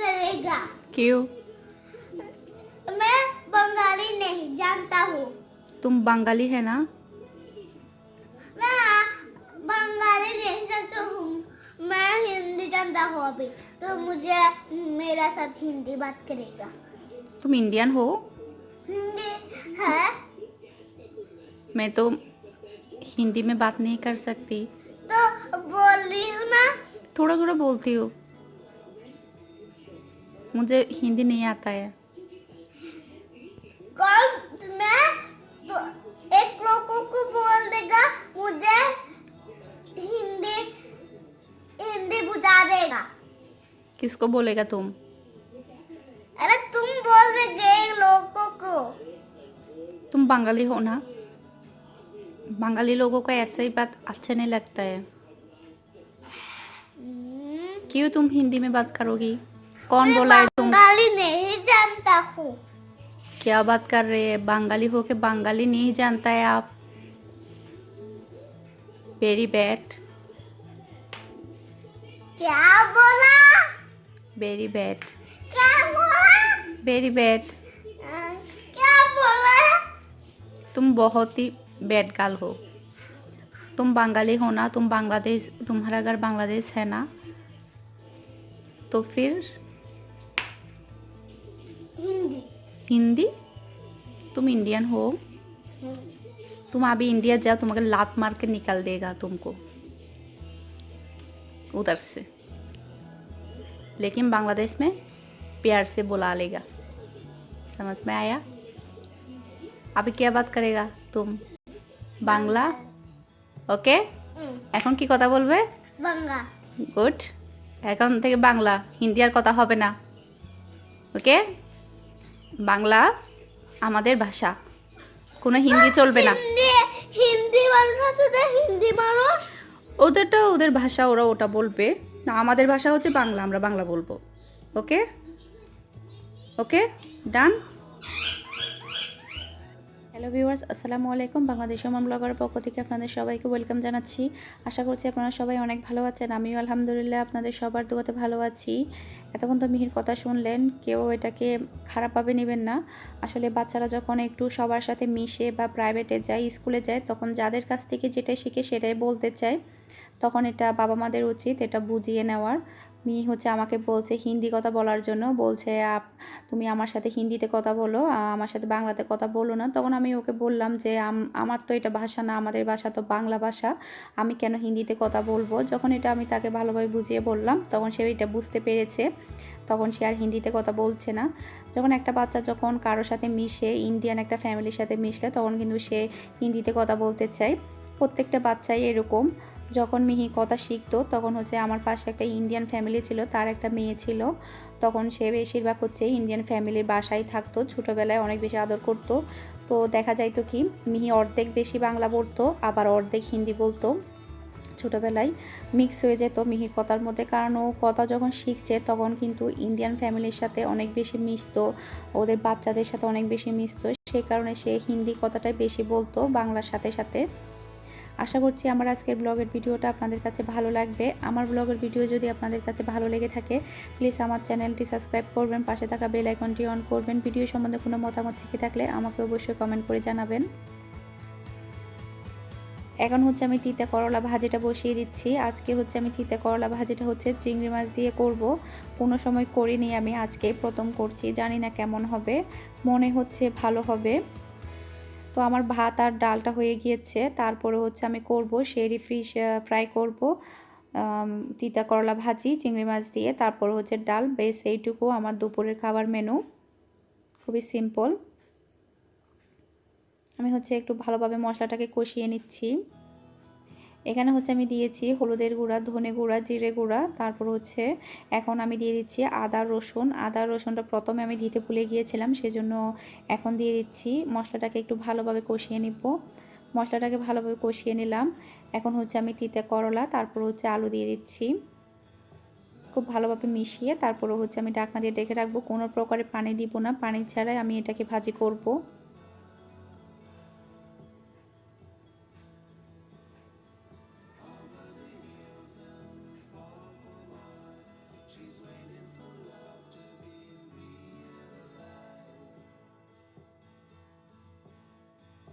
करेगा। क्यों? मैं बंगाली नहीं जानता हूँ। तुम बंगाली है ना? मैं बंगाली नहीं जानता हूँ। मैं हिंदी जानता हूँ अभी तो मुझे मेरा साथ हिंदी बात करेगा। तुम इंडियन हो? हिंदी है। मैं तो हिंदी में बात नहीं कर सकती। तो बोल रही हूँ ना? थोड़ा थोड़ा बोलती हूँ। मुझे हिंदी नहीं आता है। कौन? मैं तो एक लोगों को बोल देगा मुझे हिंदी हिंदी बुझा देगा। किसको बोलेगा तुम? अरे तुम बोल देगे लोगों को। तुम बंगाली हो ना? बंगाली लोगों को ऐसा ही बात अच्छा नहीं लगता है। हम्म, क्यों तुम हिंदी में बात करोगी? कौन बोला है तुम? बंगाली नहीं जानता हूँ। क्या बात कर रहे हैं? बंगाली हो के बंगाली नहीं जानता है आप। वेरी बैड क्या बोला? वेरी बैड क्या बोला? वेरी बैड क्या बोला? तुम बहुत ही बैड गर्ल हो। तुम बंगाली हो ना तुम बांग्लादेश तुम्हारा घर बांग्लादेश है ना? तो फिर हिंदी हिंदी तुम इंडियन हो तुम अभी इंडिया जाओ तुम्हारे लात मार के निकाल देगा तुमको उधर से लेकिन बांग्लादेश में प्यार से बुला लेगा समझ में आया अभी क्या बात करेगा तुम বাংলা ওকে হুম, এখন কি কথা বলবে বাংলা গুড এখন থেকে বাংলা হিন্দি আর কথা হবে না ওকে বাংলা আমাদের ভাষা। কোনো হিন্দি চলবে না। হিন্দি হিন্দি মানুষ আছে তো হিন্দি মানুষ। ওদেরটা ওদের ভাষা ওরা ওটা বলবে। না আমাদের ভাষা হচ্ছে বাংলা আমরা বাংলা বলব। ওকে? ওকে? ডান? হ্যালো ভিউয়ার্স আসসালামু আলাইকুম। বাংলাদেশ ওমান ব্লগার পক্ষ থেকে আপনাদের সবাইকে ওয়েলকাম জানাচ্ছি। আশা করছি আপনারা সবাই অনেক ভালো আছেন। আমিও আলহামদুলিল্লাহ আপনাদের সবার দোয়াতে ভালো আছি। এতক্ষণ তো মিহির কথা শুনলেন, কেউ এটাকে খারাপভাবে নেবেন না। আসলে বাচ্চারা যখন একটু সবার সাথে মিশে বা প্রাইভেটে যায় স্কুলে যায়, তখন যাদের কাছ থেকে যেটা শিখে সেটাই বলতে চায়। তখন এটা বাবা মাদের উচিত এটা বুঝিয়ে নেওয়ার। মি হচ্ছে আমাকে বলছে হিন্দি কথা বলার জন্য, বলছে, আপ, তুমি আমার সাথে হিন্দিতে কথা বলো আমার সাথে বাংলাতে কথা বলো না। তখন আমি ওকে বললাম যে, আম- আমার তো এটা ভাষা না, আমাদের ভাষা তো বাংলা ভাষা, আমি কেন হিন্দিতে কথা বলব? যখন এটা আমি তাকে ভালোভাবে বুঝিয়ে বললাম, তখন সে এটা বুঝতে পেরেছে, তখন সে আর হিন্দিতে কথা বলছে না। যখন একটা বাচ্চা যখন কারোর সাথে মিশে ইন্ডিয়ান একটা ফ্যামিলির সাথে মিশলে, তখন কিন্তু সে হিন্দিতে কথা বলতে চায়। প্রত্যেকটা বাচ্চাই এরকম। যখন মিহি কথা শিখতো, তখন হচ্ছে আমার পাশে একটা ইন্ডিয়ান ফ্যামিলি ছিল, তার একটা মেয়ে ছিল। তখন সে বেশিরভাগ হচ্ছে ইন্ডিয়ান ফ্যামিলির বাসায় থাকতো, ছোটোবেলায় অনেক বেশি আদর করতো। তো দেখা যাইতো কি, মিহি অর্ধেক বেশি বাংলা বলতো, আবার অর্ধেক হিন্দি বলতো। ছোটোবেলায় মিক্স হয়ে যেত মিহির কথার মধ্যে, কারণ ও কথা যখন শিখছে, তখন কিন্তু ইন্ডিয়ান ফ্যামিলির সাথে অনেক বেশি মিশতো, ওদের বাচ্চাদের সাথে অনেক বেশি মিশতো। সেই কারণে সে হিন্দি কথাটাই বেশি বলতো বাংলার সাথে সাথে। আশা করছি আমার আজকের ব্লগের ভিডিওটা আপনাদের কাছে ভালো লাগবে। আমার ব্লগের ভিডিও যদি আপনাদের কাছে ভালো লেগে থাকে প্লিজ আমার চ্যানেলটি সাবস্ক্রাইব করবেন, পাশে থাকা বেল আইকনটি অন করবেন। ভিডিও সম্বন্ধে কোনো মতামত থেকে থাকলে আমাকে অবশ্যই কমেন্ট করে জানাবেন। এখন হচ্ছে আমি তিতা করলা ভাজিটা বসিয়ে দিচ্ছি। আজকে হচ্ছে আমি তিতা করলা ভাজিটা হচ্ছে চিংড়ি মাছ দিয়ে করব। কোনো সময় করিনি আমি, আজকে প্রথম করছি। জানি না কেমন হবে, মনে হচ্ছে ভালো হবে। তো আমার ভাত আর ডালটা হয়ে গিয়েছে। তারপরে হচ্ছে আমি করব শেরি ফিশ ফ্রাই করব। তিতা করলা ভাজি, চিংড়ি মাছ দিয়ে। তারপর হচ্ছে ডাল। বেশ, এইটুকু আমার দুপুরের খাবার মেনু। খুবই সিম্পল। আমি হচ্ছে একটু ভালোভাবে মশলাটাকে কষিয়ে নিচ্ছি। এখানে হচ্ছে আমি দিয়েছি হলুদের গুঁড়া, ধনে গুঁড়া, জিরে গুঁড়া। তারপর হচ্ছে এখন আমি দিয়ে দিচ্ছি আদা, রসুন। আদা, রসুনটা প্রথমে আমি দিতে ভুলে গিয়েছিলাম, সেজন্য এখন দিয়ে দিচ্ছি মশলাটাকে একটু ভালোভাবে কষিয়ে নিব। মশলাটাকে ভালোভাবে কষিয়ে নিলাম। এখন হচ্ছে আমি তিতে করলা, তারপর হচ্ছে আলু দিয়ে দিচ্ছি। খুব ভালোভাবে মিশিয়ে তারপরে হচ্ছে আমি ঢাকনা দিয়ে ডেকে রাখব। কোনো প্রকারে পানি দিব না, পানি ছাড়াই আমি এটাকে ভাজি করব।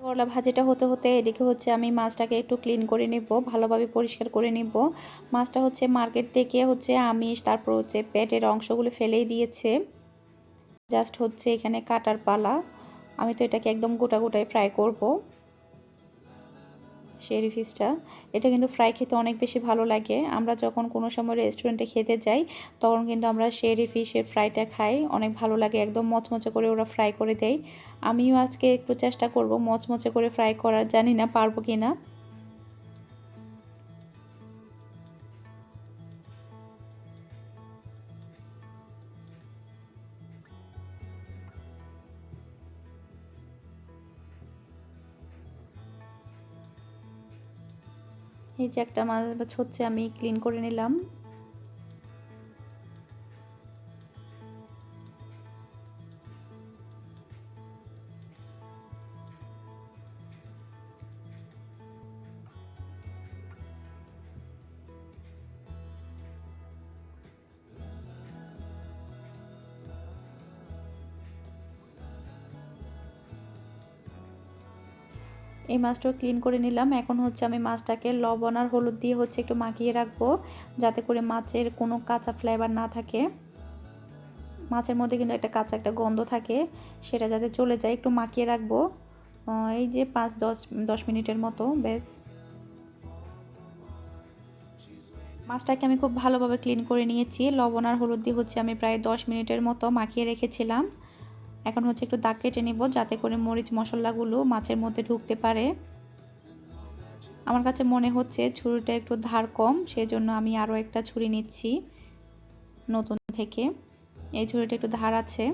করলা ভাজিটা হতে হতে এদিকে হচ্ছে আমি মাছটাকে একটু ক্লিন করে নেব, ভালোভাবে পরিষ্কার করে নেব। মাছটা হচ্ছে মার্কেট থেকে হচ্ছে আমিষ, তারপর হচ্ছে পেটের অংশগুলো ফেলেই দিয়েছে। জাস্ট হচ্ছে এখানে কাটার পালা। আমি তো এটাকে একদম গোটা গোটায় ফ্রাই করব। শেরি ফিশটা। এটা কিন্তু ফ্রাই খেতে অনেক বেশি ভালো লাগে। আমরা যখন কোনো সময় রেস্টুরেন্টে খেতে যাই, তখন কিন্তু আমরা শেরি ফিশের ফ্রাইটা খাই। অনেক ভালো লাগে, একদম মচমচে করে ওরা ফ্রাই করে দেয়। আমিও আজকে একটু চেষ্টা করব মচমচে করে ফ্রাই করার। জানি না পারব কি না যে একটা মাছ হচ্ছে আমি ক্লিন করে নিলাম। এই মাছটাও ক্লিন করে নিলাম। এখন হচ্ছে আমি মাছটাকে লবণ আর হলুদ দিয়ে হচ্ছে একটু মাখিয়ে রাখব, যাতে করে মাছের কোনো কাঁচা ফ্লেভার না থাকে। মাছের মধ্যে কিন্তু একটা কাঁচা একটা গন্ধ থাকে, সেটা যাতে চলে যায়। একটু মাখিয়ে রাখব। এই যে পাঁচ, দশ দশ মিনিটের মতো বেশ মাছটাকে আমি খুব ভালোভাবে ক্লিন করে নিয়েছি। লবণ আর হলুদ দিয়ে হচ্ছে আমি প্রায় দশ মিনিটের মতো মাখিয়ে রেখেছিলাম। এখন হচ্ছে একটু দাগ কেটে নেব যাতে করে মরিচ মশলাগুলো মাছের মধ্যে ঢুকতে পারে। আমার কাছে মনে হচ্ছে ছুরিটা একটু ধার কম সেই জন্য আমি আরও একটা ছুরি নিচ্ছি নতুন থেকে। এই ছুরিটা একটু ধার আছে।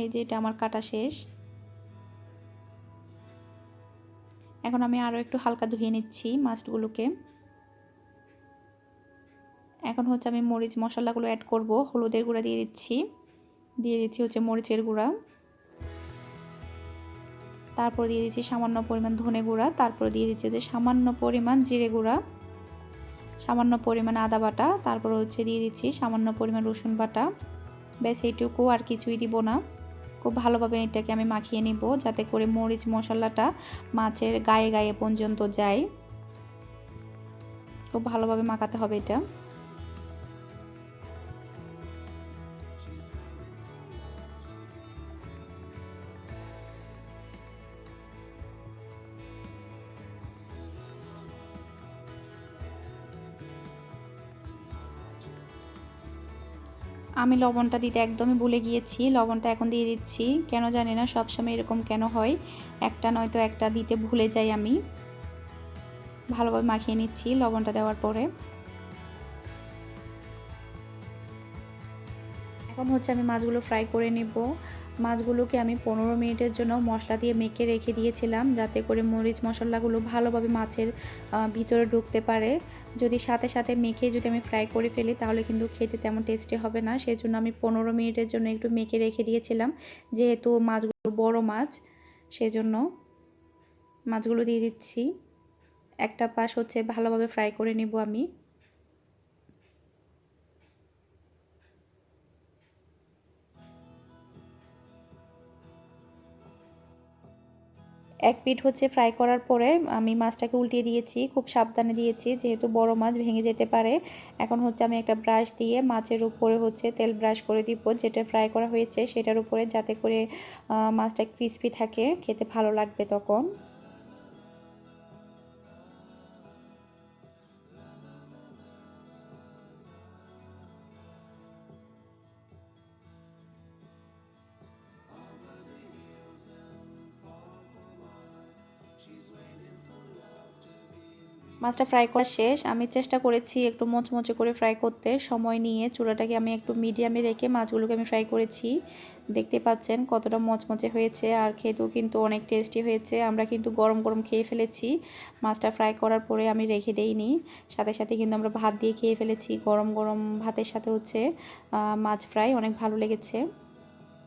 এই যে এটা আমার কাটা শেষ। এখন আমি আরও একটু হালকা ধুয়ে নিচ্ছি মাছগুলোকে। এখন হচ্ছে আমি মরিচ মশলাগুলো অ্যাড করব, হলুদের গুঁড়া দিয়ে দিচ্ছি। দিয়ে দিচ্ছি হচ্ছে মরিচের গুঁড়া। তারপর দিয়ে দিচ্ছি সামান্য পরিমাণ ধনে গুঁড়া, তারপর দিয়ে দিচ্ছি যে সামান্য পরিমাণ জিরে গুঁড়া। সামান্য পরিমাণ আদা বাটা, তারপর হচ্ছে দিয়ে দিচ্ছি সামান্য পরিমাণ রসুন বাটা। ব্যাস, এইটুকু আর কিছুই দিব না। খুব ভালোভাবে এটাকে আমি মাখিয়ে নিব যাতে করে মরিচ মশলাটা মাছের গায়ে গায়ে পর্যন্ত যায়। খুব ভালোভাবে মাখাতে হবে এটা। আমি লবণটা দিতে একদমই ভুলে গিয়েছি, লবণটা এখন দিয়ে দিচ্ছি। কেন জানি না, সবসময় এরকম কেন হয়? একটা নয়তো একটা দিতে ভুলে যাই আমি। ভালোভাবে মাখিয়ে নিচ্ছি লবণটা দেওয়ার পরে। এখন হচ্ছে আমি মাছগুলো ফ্রাই করে নেব। মাছগুলোকে আমি পনেরো মিনিটের জন্য মশলা দিয়ে মেখে রেখে দিয়েছিলাম, যাতে করে মরিচ মশলাগুলো ভালোভাবে মাছের ভিতরে ঢুকতে পারে। যদি সাথে সাথে মেখে যদি আমি ফ্রাই করে ফেলি, তাহলে কিন্তু খেতে তেমন টেস্টি হবে না। সেই জন্য আমি পনেরো মিনিটের জন্য একটু মেখে রেখে দিয়েছিলাম, যেহেতু মাছগুলো বড় মাছ, সেজন্য মাছগুলো দিয়ে দিচ্ছি। একটা পাশ হচ্ছে ভালোভাবে ফ্রাই করে নেব আমি। এক পিঠ হচ্ছে ফ্রাই করার পরে আমি মাছটাকে উল্টিয়ে দিয়েছি, খুব সাবধানে দিয়েছি, যেহেতু বড় মাছ ভেঙে যেতে পারে। এখন হচ্ছে আমি একটা ব্রাশ দিয়ে মাছের উপরে হচ্ছে তেল ব্রাশ করে দিব, যেটা ফ্রাই করা হয়েছে সেটার উপরে যাতে করে মাছটা ক্রিস্পি থাকে, খেতে ভালো লাগবে তখন। মাছটা ফ্রাই করা শেষ। আমি চেষ্টা করেছি একটু মচমচে করে ফ্রাই করতে। সময় নিয়ে চুলাটাকে আমি একটু মিডিয়ামে রেখে মাছগুলোকে আমি ফ্রাই করেছি। দেখতে পাচ্ছেন কতটা মচমচে হয়েছে আর খেতেও কিন্তু অনেক টেস্টি হয়েছে। আমরা কিন্তু গরম গরম খেয়ে ফেলেছি। মাছটা ফ্রাই করার পরে আমি রেখে দেইনি। সাথে সাথে কিন্তু আমরা ভাত দিয়ে খেয়ে ফেলেছি। গরম গরম ভাতের সাথে হচ্ছে মাছ ফ্রাই অনেক ভালো লেগেছে।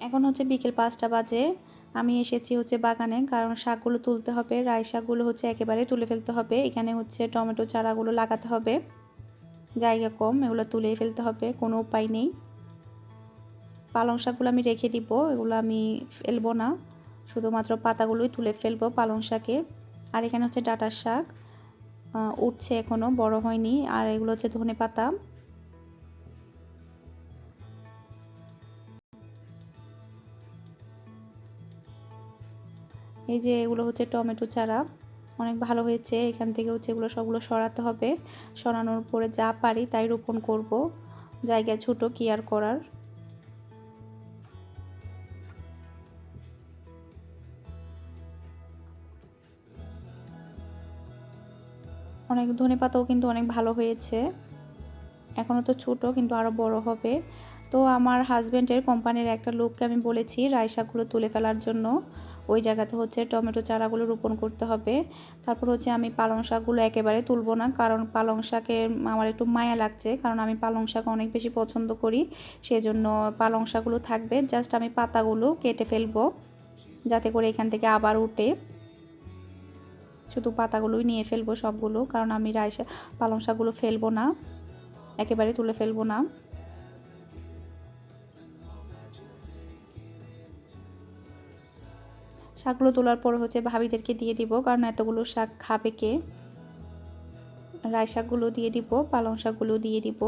এখন হচ্ছে বিকেল পাঁচটা বাজে। আমি এসেছি হচ্ছে বাগানে, কারণ শাকগুলো তুলতে হবে, রাই শাকগুলো হচ্ছে একেবারে তুলে ফেলতে হবে। এখানে হচ্ছে টমেটো চারাগুলো লাগাতে হবে। জায়গা কম, এগুলো তুলে ফেলতে হবে, কোনো উপায় নেই। পালং শাকগুলো আমি রেখে দিব, এগুলো আমি ফেলব না। শুধুমাত্র পাতাগুলোই তুলে ফেলব পালং শাকে। আর এখানে হচ্ছে ডাটার শাক উঠছে এখনও বড় হয়নি। আর এগুলো হচ্ছে ধনে পাতা এই যে এগুলো হচ্ছে টমেটো চারা, অনেক ভালো হয়েছে। এখান থেকে হচ্ছে এগুলো সবগুলো সরাতে হবে। সরানোর পরে যা পারি তাই রোপণ করব। জায়গা ছোট কি আর করার। অনেক ধনে পাতাও কিন্তু অনেক ভালো হয়েছে। এখনও তো ছোট, কিন্তু আরও বড় হবে। তো আমার হাজব্যান্ডের কোম্পানির একটা লোককে আমি বলেছি রাই শাকগুলো তুলে ফেলার জন্য। ওই জায়গাতে হচ্ছে টমেটো চারাগুলো রোপণ করতে হবে। তারপর হচ্ছে আমি পালং শাকগুলো একেবারে তুলবো না, কারণ পালং শাকে আমার একটু মায়া লাগছে, কারণ আমি পালং শাক অনেক বেশি পছন্দ করি, সেজন্য পালং শাকগুলো থাকবে। জাস্ট আমি পাতাগুলো কেটে ফেলব, যাতে করে এখান থেকে আবার উঠে শুধু পাতাগুলোই নিয়ে ফেলব সবগুলো, কারণ আমি শাক পালং শাকগুলো ফেলব না, একেবারে তুলে ফেলব না। শাকগুলো তোলার পর হচ্ছে ভাবিদেরকে দিয়ে দিব, কারণ এতগুলো শাক খাবে কে? রায় শাকগুলো দিয়ে দিব, পালং শাকগুলো দিয়ে দিব।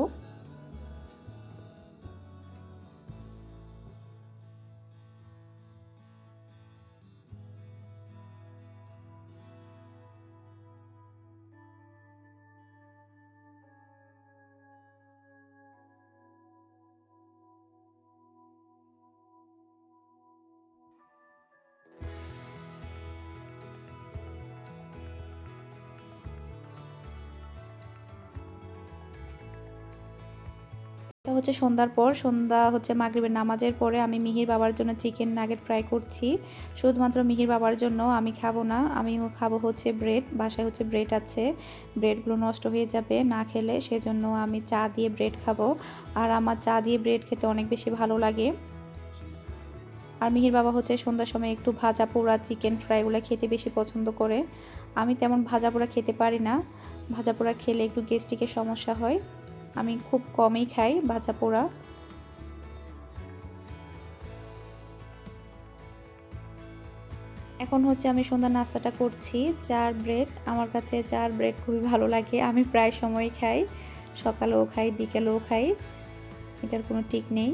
এটা হচ্ছে সন্ধ্যার পর, সন্ধ্যা হচ্ছে মাগরিবের নামাজের পরে আমি মিহির বাবার জন্য চিকেন নাগেট ফ্রাই করছি। শুধুমাত্র মিহির বাবার জন্য আমি খাব না আমি খাব হচ্ছে ব্রেড বাসায় হচ্ছে ব্রেড আছে। ব্রেডগুলো নষ্ট হয়ে যাবে, না খেলে সেজন্য আমি চা দিয়ে ব্রেড খাব। আর আমার চা দিয়ে ব্রেড খেতে অনেক বেশি ভালো লাগে। আর মিহির বাবা হচ্ছে সন্ধ্যার সময় একটু ভাজা পোড়া চিকেন ফ্রাইগুলো খেতে বেশি পছন্দ করে। আমি তেমন ভাজা পোড়া খেতে পারি না। ভাজা পোড়া খেলে একটু গেস্টিকের সমস্যা হয়। আমি খুব কমই খাই ভাজা পোড়া। এখন হচ্ছে আমি সন্ধ্যা নাস্তাটা করছি, চার ব্রেড। আমার কাছে চার ব্রেড খুবই ভালো লাগে, আমি প্রায় সময় খাই। সকালেও খাই, বিকেলেও খাই, এটার কোনো ঠিক নেই।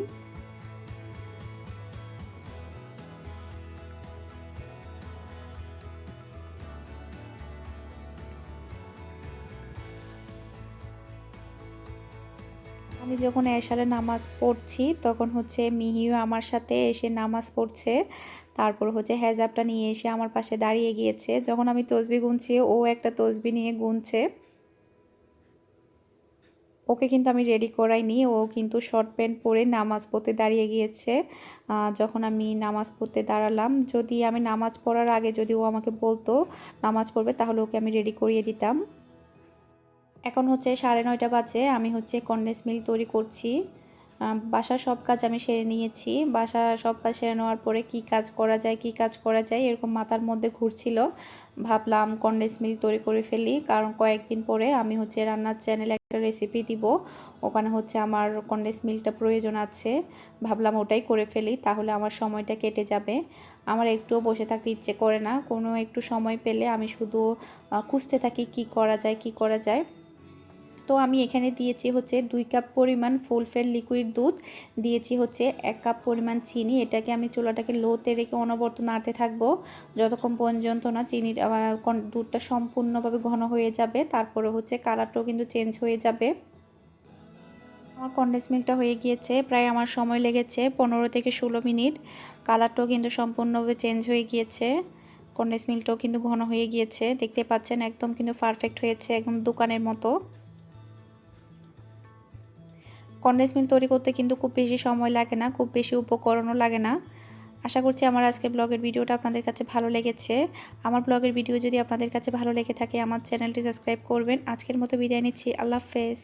আমি যখন এশারে নামাজ পড়ছি, তখন হচ্ছে মিহিও আমার সাথে এসে নামাজ পড়ছে। তারপর হচ্ছে হেজাবটা নিয়ে এসে আমার পাশে দাঁড়িয়ে গিয়েছে। যখন আমি তসবি গুনছি, ও একটা তসবি নিয়ে গুনছে। ওকে কিন্তু আমি রেডি করাইনি, ও কিন্তু শর্ট প্যান্ট পরে নামাজ পড়তে দাঁড়িয়ে গিয়েছে। যখন আমি নামাজ পড়তে দাঁড়ালাম, যদি আমি নামাজ পড়ার আগে যদি ও আমাকে বলতো, নামাজ পড়বে, তাহলে ওকে আমি রেডি করিয়ে দিতাম। এখন হচ্ছে সাড়ে নয়টা বাজে, আমি হচ্ছে কন্ডেন্স মিল্ক তৈরি করছি। বাসার সব কাজ আমি সেরে নিয়েছি। বাসার সব কাজ সেরে নেওয়ার পরে কি কাজ করা যায়, কি কাজ করা যায়, এরকম মাথার মধ্যে ঘুরছিল। ভাবলাম কন্ডেন্স মিল্ক তৈরি করে ফেলি, কারণ কয়েকদিন পরে আমি হচ্ছে রান্নার চ্যানেলে একটা রেসিপি দিব। ওখানে হচ্ছে আমার কন্ডেন্স মিল্কটা প্রয়োজন আছে। ভাবলাম ওটাই করে ফেলি, তাহলে আমার সময়টা কেটে যাবে। আমার একটুও বসে থাকতে ইচ্ছে করে না। কোনো একটু সময় পেলে আমি শুধু খুঁজতে থাকি কি করা যায়, কি করা যায়। তো আমি এখানে দিয়েছি হচ্ছে দুই কাপ পরিমাণ ফুল ফেল লিকুইড দুধ, দিয়েছি হচ্ছে এক কাপ পরিমাণ চিনি। এটাকে আমি চুলাটাকে লোতে রেখে অনবরত নাড়তে থাকব। যতক্ষণ পর্যন্ত না চিনির দুধটা সম্পূর্ণভাবে ঘন হয়ে যাবে, তারপরে হচ্ছে কালারটাও কিন্তু চেঞ্জ হয়ে যাবে। আমার কন্ডেন্স মিল্কটা হয়ে গিয়েছে, প্রায় আমার সময় লেগেছে, পনেরো থেকে ষোলো মিনিট। কালারটাও কিন্তু সম্পূর্ণভাবে চেঞ্জ হয়ে গিয়েছে। কন্ডেন্স মিল্কটাও কিন্তু ঘন হয়ে গিয়েছে, দেখতে পাচ্ছেন একদম কিন্তু পারফেক্ট হয়েছে, একদম দোকানের মতো। কন্ডেন্স মিল্ক তৈরি করতে কিন্তু খুব বেশি সময় লাগে না, খুব বেশি উপকরণও লাগে না। আশা করছি আমার আজকে ব্লগের ভিডিওটা আপনাদের কাছে ভালো লেগেছে। আমার ব্লগের ভিডিও যদি আপনাদের কাছে ভালো লেগে থাকে, আমার চ্যানেলটি সাবস্ক্রাইব করবেন। আজকের মতো বিদায় নিচ্ছি। আল্লাহ হাফেজ।